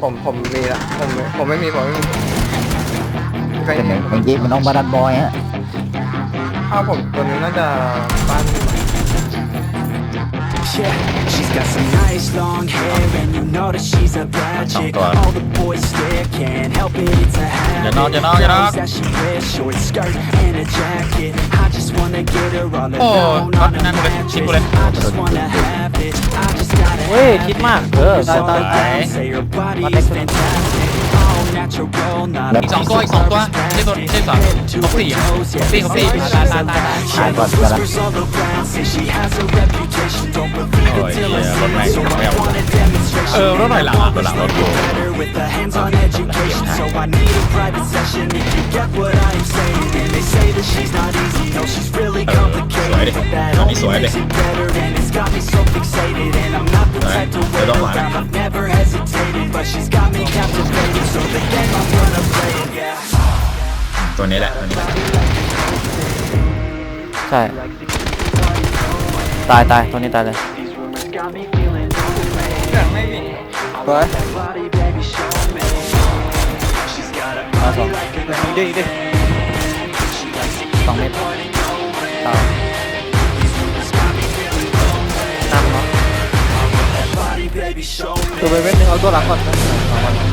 ผมผมมีละผมผมไม่มีผมไม่มีใครเป็นเห็นอย่างนี้มันน้องบาดันบอยฮะข้าวผมตัวนี้น่าจะบ้าน Yeah, she's got some nice long hair and you know that she's a bad chick. Come on. All the boys stare, can't help it, it's a habit. know, you know, you know. Clothes that she wears, short skirt and a jacket. I just wanna get her all alone Oh, on not- a not good. mattress. Simple. I just wanna have it. I just gotta เว้ย have คิด it. มาก เออ ตายตาย All ตาย down, say her body is fantastic. สอง piece ตัว of อีกสองตัว rubber ไม่ใช่ตัว plastic. ไม่ใช่สอง Head to ครบ her สี่ toes, yeah, สี่ครบสี่ they ตาย say ตายตายตาย Yeah, those whispers all around say she has a reputation. Don't believe Oh, it till I yeah, see run it. back, So run I back. want a demonstration. Uh, run right And I lang, promise run lang, to run get lang. better with a hands-on education. So I need a private session if you get what I am saying. And they say that she's not easy. ตัวนี้แหละตัวนี้แหละใช่ ตายตายตัวนี้ตายเลย These rumors got me feeling ไม่มีสวย that body, baby, show me. She's got a มาสอง like a อีกดิอีกดิ she likes to สองเมตรตายน้ำเนาะ body, baby, show me. ตัวไปเว้นหนึ่งเอาตัวหลังก่อนนะ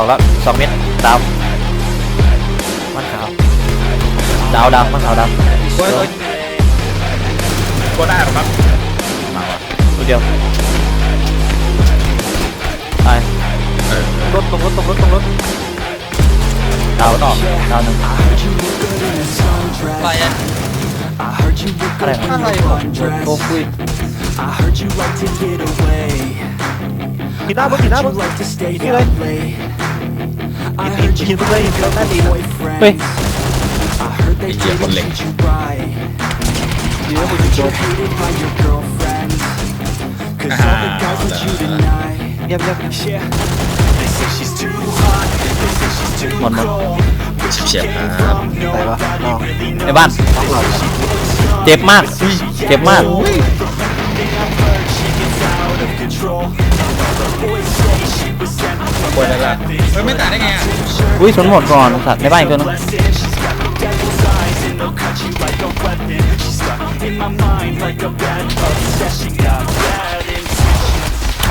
องวันออกแล้วสองเมตรดาวมันขาวดาวดาวมันขาวดาวตัวตัวตัวได้หรอครับมาว่ะตัวเดียวตายเออรถตรงรถตรงรถตรงรถดาวต่อดาวหนึ่ง I heard you look good in a sundress. อะไรอะ I heard you look good อะไร when วะ you're โต undressed. คุย I heard you like to get away. กินหน้า I บึ้งกิน heard หน้า you บึ้ง like to stay Cái out đây. late. I heard you Cái đây, playing cái with đây your đi. boyfriends. Ui. I heard they Cái gì didn't con lệnh? treat you right. I heard you're hated by your girlfriends. Cause all the guys want you tonight. เงียบเงียบ Yeah. They say she's too hot. They say she's too Một, một. cold. Where she Shit, came à. from, Đây ba, nobody no. really ใน knows. บ้านเจ็บมากเจ็บมาก Thing I've heard, she gets out of control. All the boys say she was sent ควรแล้วเฮ้ยไม่ตายได้ไงอะอุ้ยชนหมดก่อนสัตว์ในบ้านอีกตัวนึง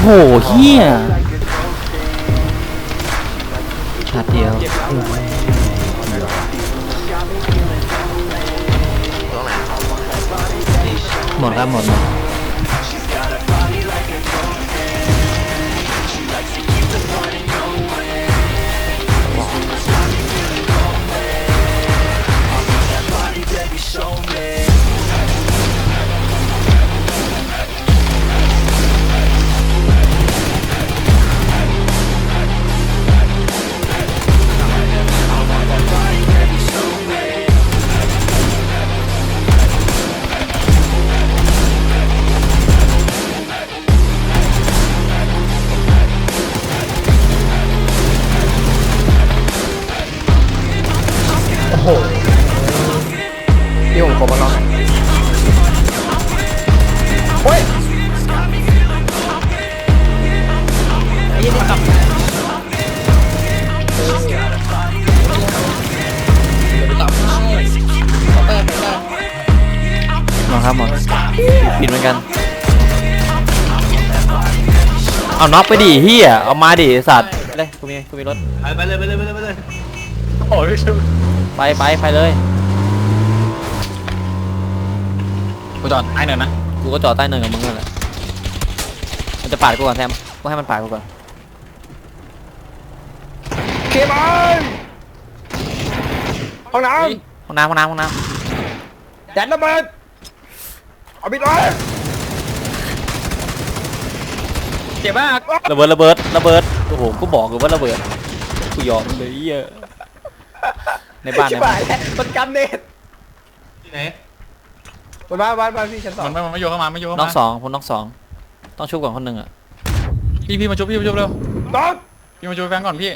โอ้โหเฮียชาติเดียวหมดแล้วหมดแล้ว ที่ผมครบแล้วเนาะโอ้ยหมดครับหมดปิดเหมือนกัน เอาน็อกไปดิเฮียเอามาดิไอ้สัตว์เลยกูมีกูมีรถ ไปเลยไปเลยไปเลยไปเลยโอ้ย ไปไปไปเลยกูจอดไอ้เนินนะกูก็จอดใต้เนินกับมึงนั่นแหละมันจะปาดกูก่อนแซมกูให้มันปาดกูก่อนเคมอนห้องน้ห้องน้ำห้องน้ำห้องน้ำแดนระเบิดเอาบิดไว้เจ็บมากำระเบิดระเบิดระเบิดโอ้โหกูบอกเลยว่าระเบิดกูยอมเลยเหี้ย ในบ้านชิในบบ้าหานยแล้วมันกันเนตที่ไหนบนบ้านบ้านบ้านพี่ชั้นสองมันไม่มันไม่โยกเข้ามาไม่โยกเข้าน้องมาสองผมน้องสองต้องชุบก่อนคนหนึ่งอะพี่พี่มาชุบพี่มาชุบเร็วน้องพี่มาชุบแฟนก่อนพี่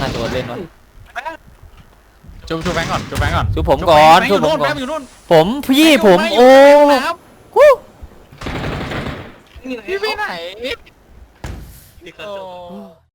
น่าจะเล่นวะชุบชุบแฟนก่อนชุบแฟนก่อนชุบผมก่อน แฟชุบอยู่ผมนู่นก่อแฟนนอยู่นู่นผมพี่ผมแฟนยู่โอ้แฟนยู่ฮู้พี่ไปไหนที่เขาโอ้จบ